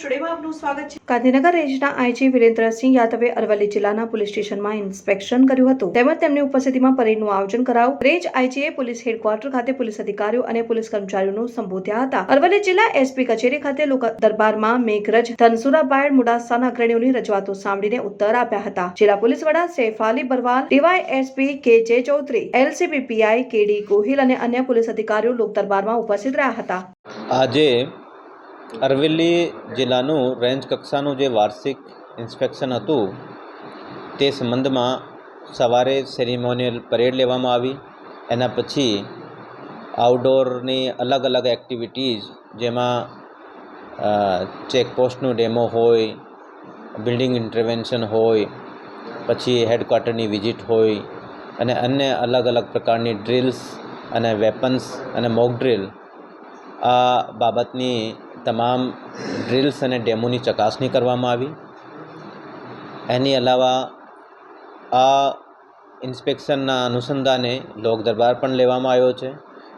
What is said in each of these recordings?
સ્ટુડિયોમાં આપનું સ્વાગત છે. ગાંધીનગર રેન્જના આઈજી વિરેન્દ્રસિંહ યાદવે અરવલ્લી જિલ્લાના પોલીસ સ્ટેશનમાં ઇન્સ્પેક્શન કર્યું હતું. તેમજ તેમની ઉપસ્થિતિમાં પરેડનું આયોજન કરાયું. રેન્જ આઈજીએ પોલીસ હેડક્વાર્ટર ખાતે પોલીસ અધિકારીઓ અને પોલીસ કર્મચારીઓનું સંબોધ્યા હતા. અરવલ્લી જિલ્લા એસપી કચેરી ખાતે લોક દરબારમાં મેઘરજ ધનસુરાબાયડ મુડાસાના અગ્રણીઓની રજૂઆતો સાંભળીને ઉત્તર આપ્યા હતા. જિલ્લા પોલીસ વડા Saif Ali Barwal DY SP K J Chaudhari LCB PI KD Gohil અને અન્ય પોલીસ અધિકારીઓ લોક દરબારમાં ઉપસ્થિત રહ્યા હતા. આજે અરવલ્લી જિલ્લાનું રેન્જ કક્ષાનું જે વાર્ષિક ઇન્સ્પેક્શન હતું, તે સંબંધમાં સવારે સેરિમોનિયલ પરેડ લેવામાં આવી. એના પછી આઉટડોરની અલગ અલગ એક્ટિવિટીઝ, જેમાં ચેકપોસ્ટનું ડેમો હોય, બિલ્ડિંગ ઇન્ટરવેન્શન હોય, પછી હેડક્વાર્ટરની વિઝિટ હોય, અને અન્ય અલગ અલગ પ્રકારની ડ્રિલ્સ અને વેપન્સ અને મોક ડ્રિલ. આ બાબતની તમામ ડ્રિલ્સ અને ડેમોની ચકાસણી કરવામાં આવી. એની અલાવા આ ઇન્સ્પેક્શનના અનુસંધાને લોક દરબાર પણ લેવામાં આવ્યો છે,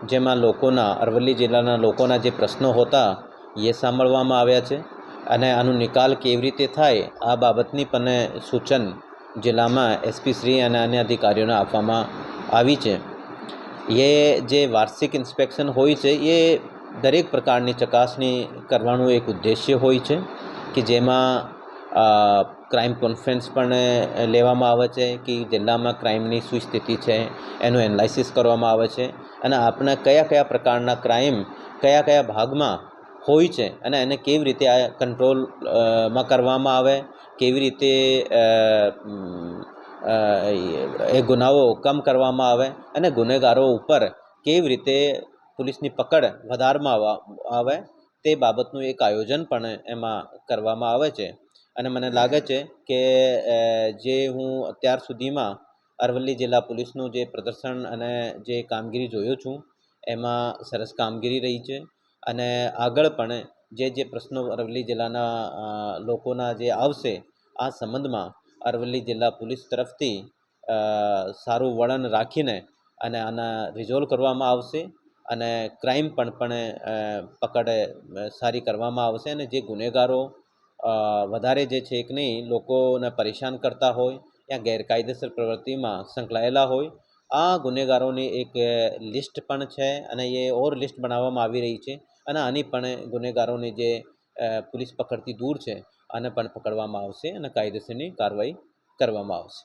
જેમાં લોકોના, અરવલ્લી જિલ્લાના લોકોના જે પ્રશ્નો હતા એ સાંભળવામાં આવ્યા છે અને આનો નિકાલ કેવી રીતે થાય આ બાબતની પણ સૂચન જિલ્લામાં એસપી શ્રી અને અન્ય અધિકારીઓને આપવામાં આવી છે. એ જે વાર્ષિક ઇન્સ્પેક્શન હોય છે એ દરેક પ્રકારની ચકાસણી કરવાનું એક ઉદ્દેશ્ય હોય છે કે જેમાં ક્રાઇમ કોન્ફરન્સ પણ લેવામાં આવે છે કે જિલ્લામાં ક્રાઇમની શું સ્થિતિ છે એનું એનાલિસિસ કરવામાં આવે છે અને આપણે કયા કયા પ્રકારના ક્રાઇમ કયા કયા ભાગમાં હોય છે અને એને કેવી રીતે આ કંટ્રોલમાં કરવામાં આવે, કેવી રીતે એ ગુનાઓ કમ કરવામાં આવે અને ગુનેગારો ઉપર કેવી રીતે પોલીસની પકડ વધારવામાં આવે તે બાબતનું એક આયોજન પણ એમાં કરવામાં આવે છે. અને મને લાગે છે કે જે હું અત્યાર સુધીમાં અરવલ્લી જિલ્લા પોલીસનું જે પ્રદર્શન અને જે કામગીરી જોયો છું, એમાં સરસ કામગીરી રહી છે. અને આગળ પણ જે જે પ્રશ્નો અરવલ્લી જિલ્લાના લોકોના જે આવશે, આ સંબંધમાં અરવલ્લી જિલ્લા પોલીસ તરફથી સારું વળણ રાખીને અને આના રિઝોલ્વ કરવામાં આવશે. અને ક્રાઇમ પણ પણ પકડ સારી કરવામાં આવશે અને જે ગુનેગારો વધારે જે છે કે નહીં, લોકોને પરેશાન કરતા હોય ત્યાં ગેરકાયદેસર પ્રવૃત્તિમાં સંકળાયેલા હોય, આ ગુનેગારોની એક લિસ્ટ પણ છે અને એ ઓર લિસ્ટ બનાવવામાં આવી રહી છે અને આની પણ ગુનેગારોની જે પોલીસ પકડથી દૂર છે, આને પણ પકડવામાં આવશે અને કાયદેસરની કાર્યવાહી કરવામાં આવશે.